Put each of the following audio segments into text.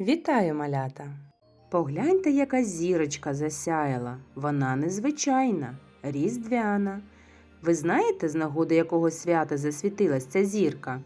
Вітаю, малята! Погляньте, яка зірочка засяяла. Вона незвичайна, різдвяна. Ви знаєте, з нагоди якого свята засвітилась ця зірка?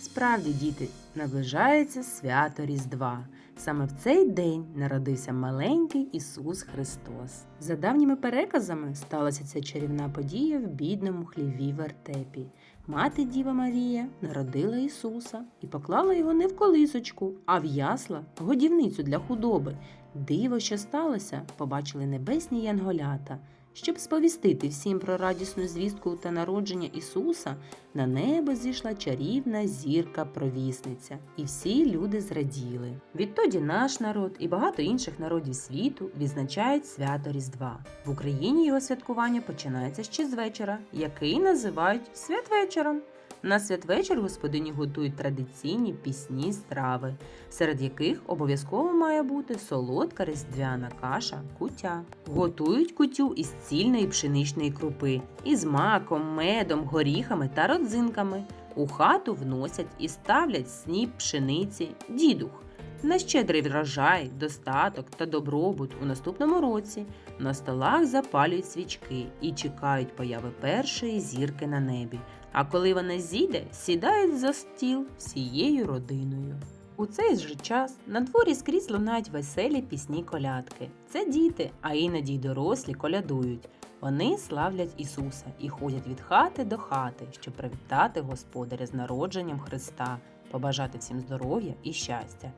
Справді, діти, наближається свято Різдва. Саме в цей день народився маленький Ісус Христос. За давніми переказами сталася ця чарівна подія в бідному хліві вертепі. Мати Діва Марія народила Ісуса і поклала його не в колисочку, а в ясла, годівницю для худоби. Диво, що сталося, побачили небесні янголята. Щоб сповістити всім про радісну звістку та народження Ісуса, на небо зійшла чарівна зірка-провісниця, і всі люди зраділи. Відтоді наш народ і багато інших народів світу відзначають свято Різдва. В Україні його святкування починається ще з вечора, який називають святвечором. На святвечір господині готують традиційні пісні страви, серед яких обов'язково має бути солодка різдвяна каша кутя. Готують кутю із цільної пшеничної крупи, із маком, медом, горіхами та родзинками. У хату вносять і ставлять сніп пшениці, дідух. На щедрий врожай, достаток та добробут у наступному році на столах запалюють свічки і чекають появи першої зірки на небі. А коли вона зійде, сідають за стіл всією родиною. У цей же час на дворі скрізь лунають веселі пісні колядки. Це діти, а іноді й дорослі колядують. Вони славлять Ісуса і ходять від хати до хати, щоб привітати Господаря з народженням Христа, побажати всім здоров'я і щастя.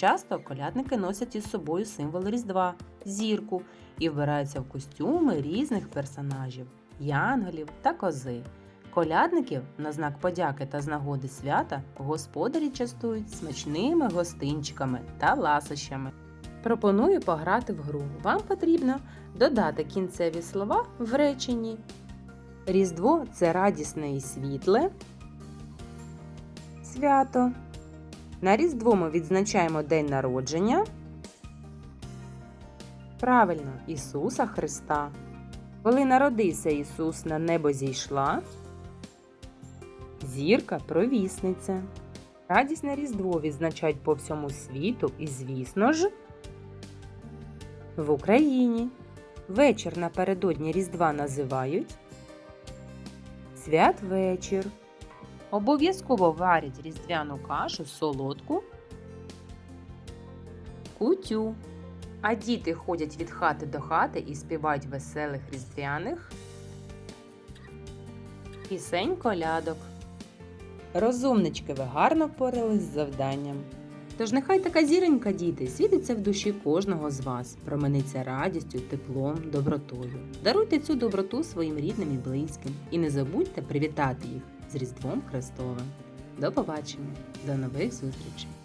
Часто колядники носять із собою символ Різдва зірку і вбираються в костюми різних персонажів янголів та кози. Колядників на знак подяки та з нагоди свята господарі частують смачними гостинчиками та ласощами. Пропоную пограти в гру. Вам потрібно додати кінцеві слова в реченні. Різдво це радісне і світле. Свято. На Різдво ми відзначаємо День народження. Правильно, Ісуса Христа. Коли народився Ісус, на небо зійшла. Зірка провісниця. Радісне Різдво відзначають по всьому світу і, звісно ж, в Україні. Вечір напередодні Різдва називають Святвечір. Обов'язково варять різдвяну кашу солодку кутю. А діти ходять від хати до хати і співають веселих різдвяних пісень колядок. Розумнички, ви гарно впорались з завданням. Тож нехай така зіронька, діти, світиться в душі кожного з вас, промениться радістю, теплом, добротою. Даруйте цю доброту своїм рідним і близьким і не забудьте привітати їх з Різдвом Христовим. До побачення, до нових зустрічей!